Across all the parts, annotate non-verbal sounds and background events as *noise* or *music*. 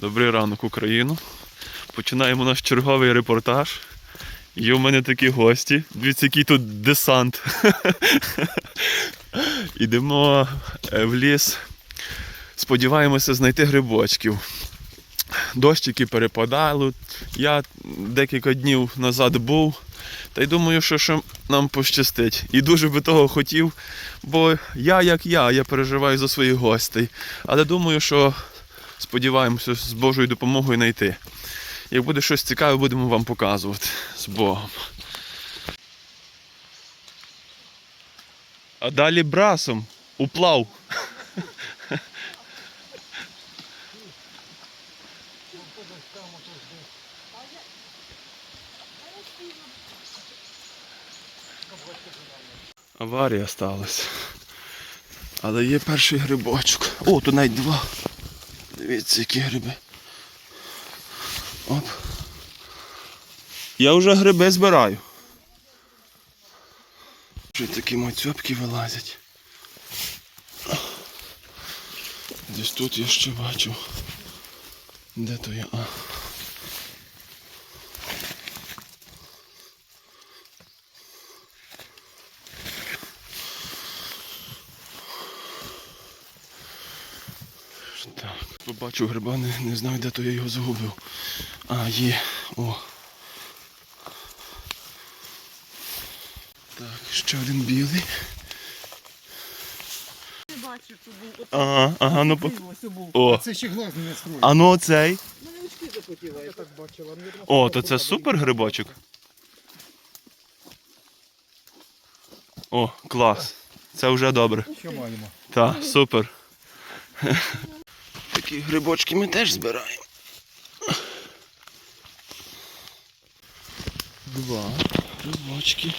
Добрий ранок, Україну. Починаємо наш черговий репортаж. Є у мене такі гості. Дивіться, який тут десант. *laughs* Йдемо е, в ліс. Сподіваємося знайти грибочків. Дощики перепадали. Я декілька днів назад був. Та й думаю, що, що нам пощастить. І дуже би того хотів, бо я як я, я переживаю за своїх гостей. Але думаю, що сподіваємося з Божою допомогою знайти. Як буде щось цікаве, будемо вам показувати з Богом. А далі брасом уплав. Аварія сталася. Але є перший грибочок. О, тут навіть два. Дивіться, які гриби. Оп. Я вже гриби збираю. Вже такі мацьопки вилазять. Десь тут я ще бачу. Де то я? А. Побачу гриба, не, не знаю, де то я його загубив. А, є. О. Так, ще один білий. Ти бачив, що був. Ага, ага, ну по... О. Це ще глаз не скроє. А ну оцей. Мене очки захотіла, я так бачила. О, то це супер грибочок. О, клас. Це вже добре. Що маємо? Так, супер. Такі грибочки ми теж збираємо. Два грибочки.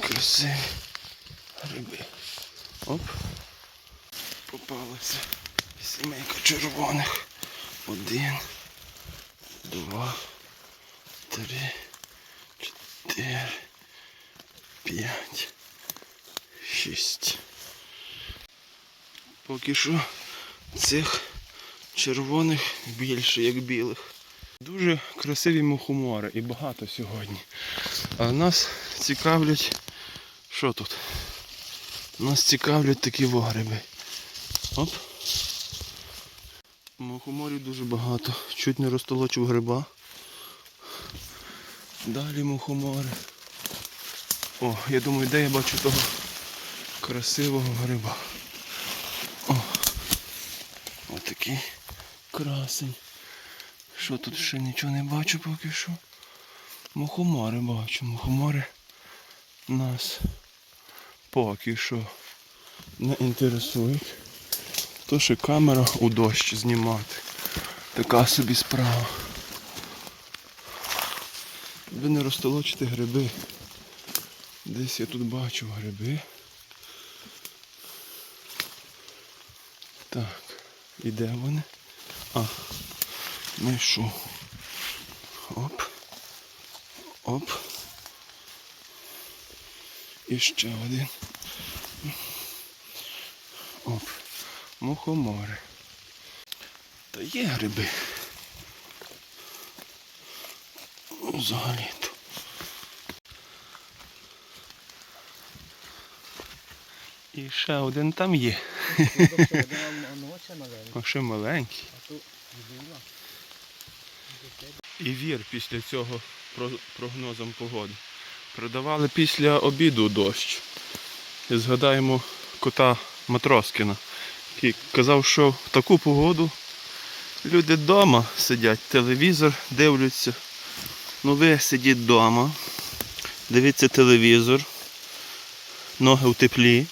Красиві гриби. Оп. Попалася сімейка червоних. Один, два, три, чотири, п'ять, шість. Поки що цих червоних більше, як білих. Дуже красиві мухомори і багато сьогодні. А нас цікавлять. Що тут? Нас цікавлять такі вогриби. Оп. Мухоморів дуже багато. Чуть не розтолочив гриба. Далі мухомори. О, я думаю, де я бачу того красивого гриба. О, отакий красень. Що тут ще нічого не бачу поки що. Мухомори бачу. Мухомори нас поки що не інтересують. То ще камера у дощ знімати. Така собі справа. Ви не розтолочите гриби. Десь я тут бачу гриби. І де вони? А, знайшов. Оп. Оп. І ще один. Оп. Мухомори. Та є гриби. Ну, Взагалі-то. І ще один там є. А ще маленький. І вір після цього про- прогнозом погоди. Продавали після обіду дощ. І згадаємо кота Матроскіна, який казав, що в таку погоду люди вдома сидять, телевізор дивляться. Ну ви сидіть вдома, дивіться телевізор, ноги в теплі.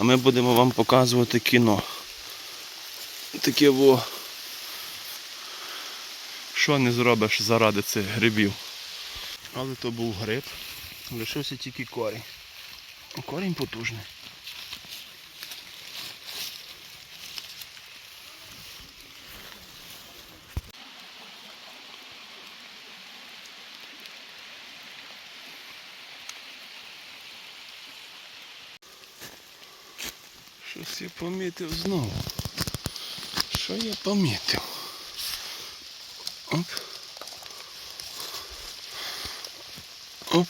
А ми будемо вам показувати кіно. Таке во. Що не зробиш заради цих грибів. Але то був гриб. Лишився тільки корінь. Корінь потужний. Щось я помітив знову. Що я помітив? Оп. Оп.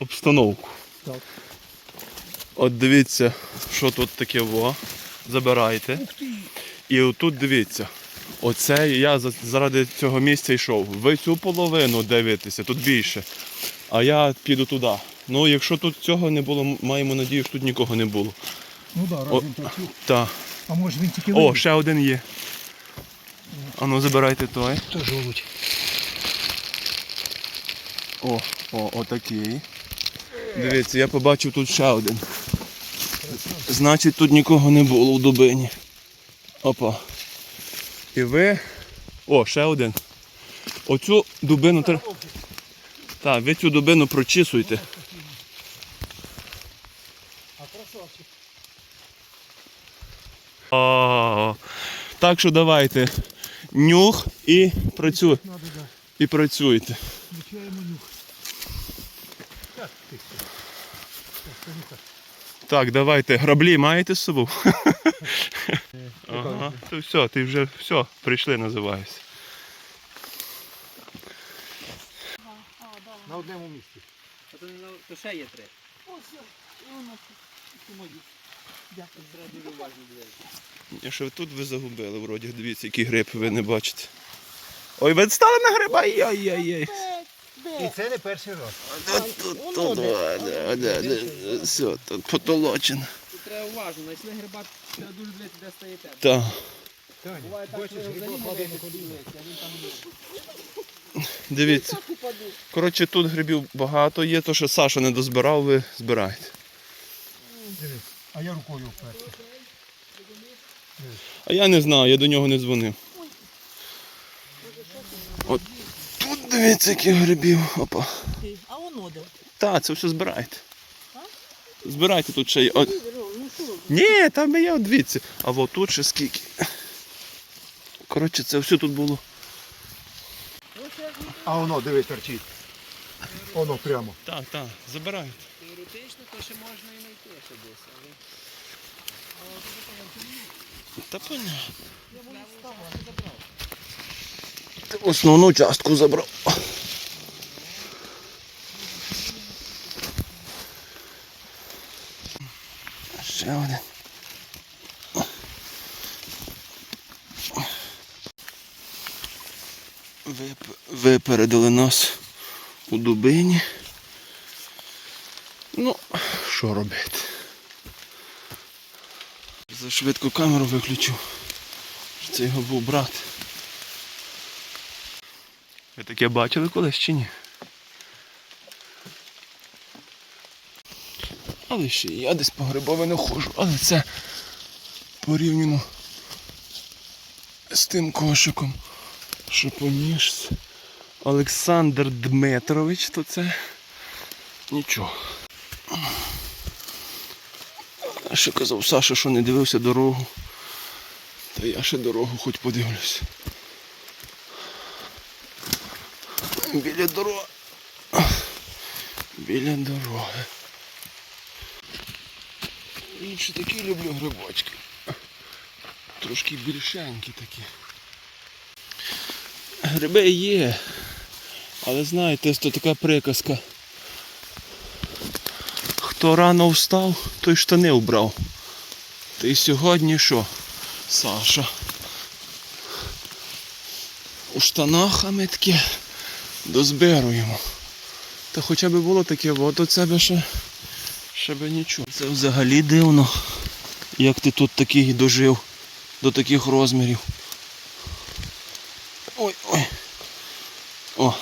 Обстановку. Так. От дивіться, що тут таке во. Забирайте. І отут дивіться. Оце я заради цього місця йшов. Ви цю половину дивитеся, тут більше. А я піду туди. Ну, якщо тут цього не було, маємо надію, що тут нікого не було. Ну да, раз О. він працює. Так. А може він тільки О, вийде? ще один є. А ну забирайте той. То жолудь. О, о, отакий. Дивіться, я побачив тут ще один. Значить, тут нікого не було в дубині. Опа. І ви. О, ще один. Оцю дубину треба. Так, ви цю дубину прочісуйте. А красавчик. О, так що давайте. Нюх і працюй. І працюйте. Так, давайте. Граблі маєте з собою? Ага. То все, ти вже все, прийшли, називаєшся. На одному місці. А то, не на- то ще є три. Ось, і воно. Дякую. Треба дуже уважно дивитися. І що тут ви загубили, вроді, дивіться, який гриб ви не бачите. Ой, ви стали на гриба, ай-яй-яй. І це не перший раз. Все, тут потолочено. Тут треба уважно, знайшли гриба, треба дуже дивитися, де стоїте. Так. Буває так, що взагалі не падає на видно, коліна. дивиться, а він там є. Дивіться. Коротше, тут грибів багато є, то що Саша не дозбирав, ви збираєте. Дивись, а я рукою вперся. А я не знаю, я до нього не дзвонив. От тут дивіться, яких грибів. Опа. А воно де? Так, це все збирайте. Збирайте тут ще є. От. Ну? Ні, там є, от дивіться. А от тут ще скільки. Коротше, це все тут було. А воно, дивись, торчить. Воно прямо. Так, так, забирайте. Теоретично, то ще можна і знайти ще десь, але... Та понятно. Ти Основну частку забрав. Ще один. Вип- Випередили нас у дубині. Ну, що робити? За швидко камеру виключу. Це його був брат. Ви таке бачили колись чи ні? Але ще я десь по грибовину ходжу, але це порівняно з тим кошиком, що поніс Олександр Дмитрович, то це нічого. А ще казав Саша, що не дивився дорогу. Та я ще дорогу хоч подивлюсь. Біля дороги. Біля дороги. Інші такі люблю грибочки. Трошки більшенькі такі. Гриби є. Але знаєте, це така приказка. Хто рано встав, той штани вбрав. Й сьогодні що? Саша. У штанах, ми дозбируємо. Та хоча б було таке, от от це би ще, ще би нічого. Це взагалі дивно, як ти тут такий дожив до таких розмірів. Ой, ой. О.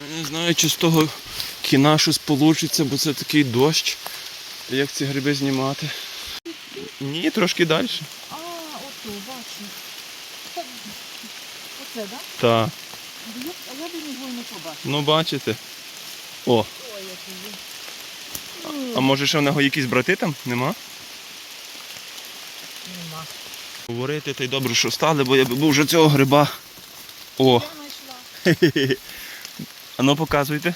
Я Не знаю, чи з того кіна щось вийде, бо це такий дощ. Як ці гриби знімати? Ні, трошки далі. А, ото, бачу. Оце, так? Так. А я б його не побачив. Ну бачите. О, а може ще в нього якісь брати там? Нема? Нема. Говорити, та й добре, що стали, бо я би був вже цього гриба. О, Я знайшла. *laughs* а ну показуйте.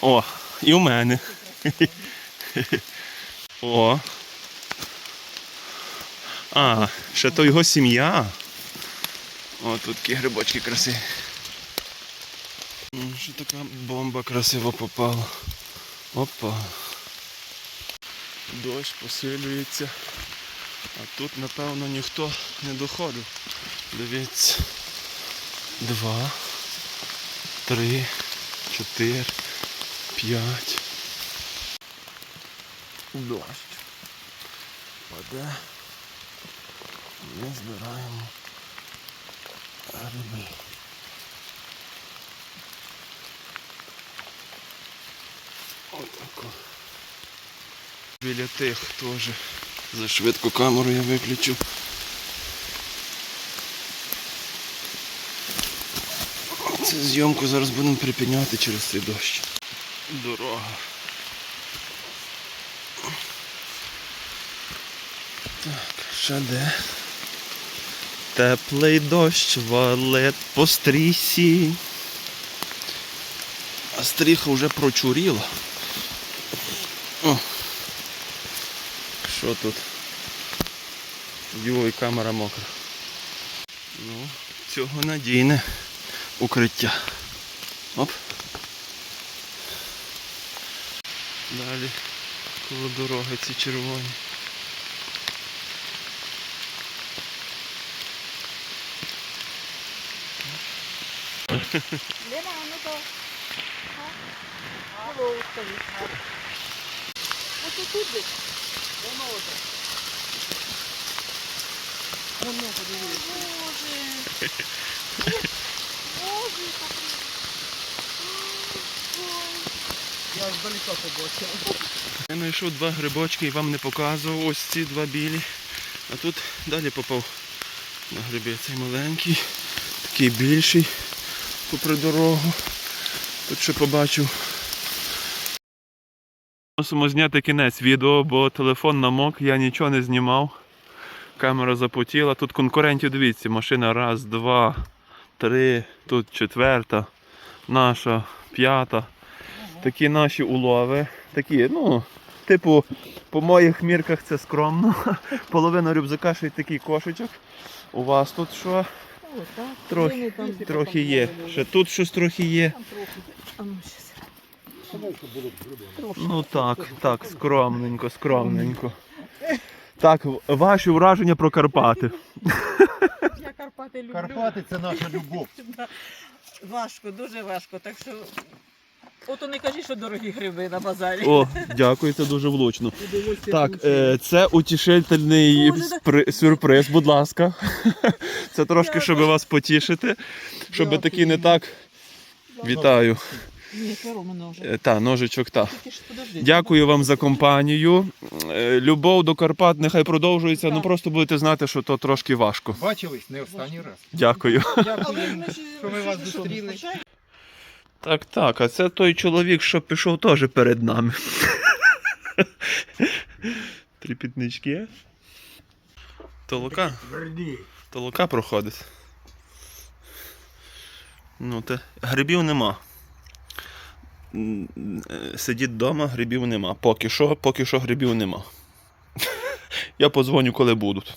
О, і у мене. *laughs* О. А, ще то його сім'я. О, тут такі грибочки красиві. Що така бомба красиво попала. Опа. Дощ посилюється. А тут, напевно, ніхто не доходив. Дивіться. Два, три, чотири, п'ять. Дощ. Паде. Ми збираємо гриби. Отако. Біля тих теж. За швидко камеру я виключу. Зйомку зараз будемо припиняти через цей дощ. Дорога. Так, ще де? Теплий дощ валет по стрісі. А стріха вже прочуріла. О. Що тут? Йой, камера мокра. Ну, цього надійне укриття. Оп. Далі коло дороги ці червоні. Лена, ну то. Алло, скажи. Ось тут десь. Воно оце. Воно подивись. Боже. *laughs* Я ж далеко побачив. Я знайшов два грибочки і вам не показував. Ось ці два білі. А тут далі попав на гриби. Цей маленький, такий більший попри дорогу. Тут ще побачив. Мусимо зняти кінець відео, бо телефон намок, я нічого не знімав. Камера запотіла. Тут конкурентів, дивіться, машина раз, два, три, тут четверта, наша, п'ята. Такі наші улови. Такі, ну, типу, по моїх мірках це скромно. *laughs* Половина рюкзака ще й такий кошечок. У вас тут що? Трохи, трохи є. Ще тут щось трохи є. Ну. Ну так, так, скромненько, скромненько. Так, ваші враження про Карпати. *laughs* Карпати люблю. Карпати це наша любов. *laughs* Важко, дуже важко. Так що. Ото не кажіть, що дорогі гриби на базарі. О, дякую, це дуже влучно. Так, е, це утішительний да. спри- сюрприз, будь ласка. *laughs* Це трошки, щоб вас потішити, щоб Дякую. такі не так. Вітаю. Ні, мене. Е, Та, ножичок, та. Тільки ж подожди. Дякую вам за компанію. Е, Любов до Карпат нехай продовжується. Ну просто будете знати, що то трошки важко. Бачились не останній раз. Дякую. Дякую. що ми вас зустріли. Так, так, а це той чоловік, що пішов теж перед нами. Тріпітнички. Толока. Тверді. Толока проходить. Ну, те, грибів нема. Е, Сидіть вдома, грибів нема. Поки що, поки що грибів нема. *laughs* Я подзвоню, коли будуть.